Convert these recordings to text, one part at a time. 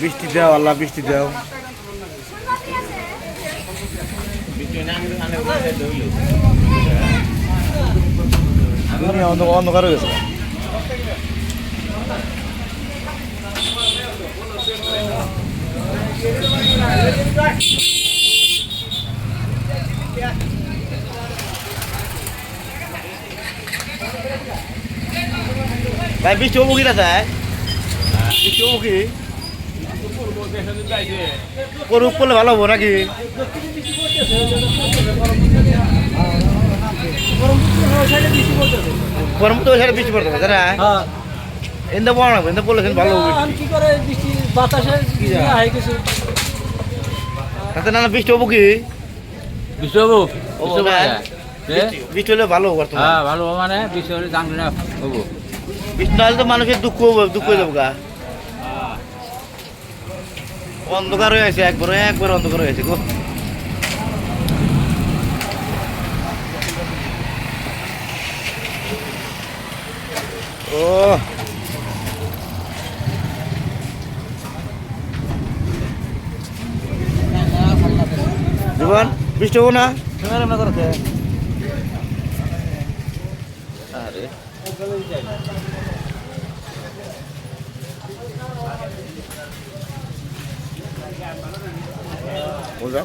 বৃষ্টি দাও আল্লাহ বৃষ্টি দাও। অন্ধকার হয়ে গেছে। ভাই বৃষ্টি হব কি না স্যার বৃষ্টি হব কি করুক করলে ভালো হব নাকি? গরম তো ওই সাইডে বৃষ্টি পড়তে হবে তাই না? হ্যাঁ। পড়া পড়লে ভালো হবে। কি করে বৃষ্টি বাতাসে তাতে না না বৃষ্টি হব কি? বিশ্ববাবু ও। বৃষ্টি- বৃষ্টি হলে ভালো হবে হ্যাঁ ভালো মানে বিশ্ব হলে জানলে না হব। বৃষ্টি না হলে তো মানুষের দুঃখ হবে দুঃখ হয়ে যাব গা। অন্ধকার হয়ে আছে একবার একবার অন্ধকার হয়ে আছে গো। ও। জীবন, বৃষ্টি হব না? আরে।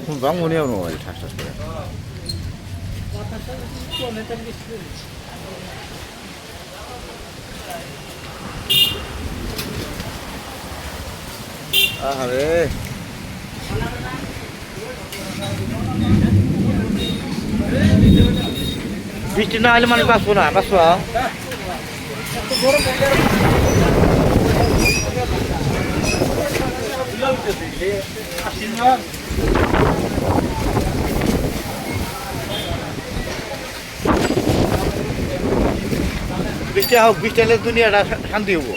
কোন রং মনে হবে মোবাইল ঠাস ঠাস করে আরে বৃষ্টি না হলে মানুষ বাঁচবো না বাঁচবো বৃষ্টি হোক বৃষ্টি হলে দুনিয়াটা শান্তি হব।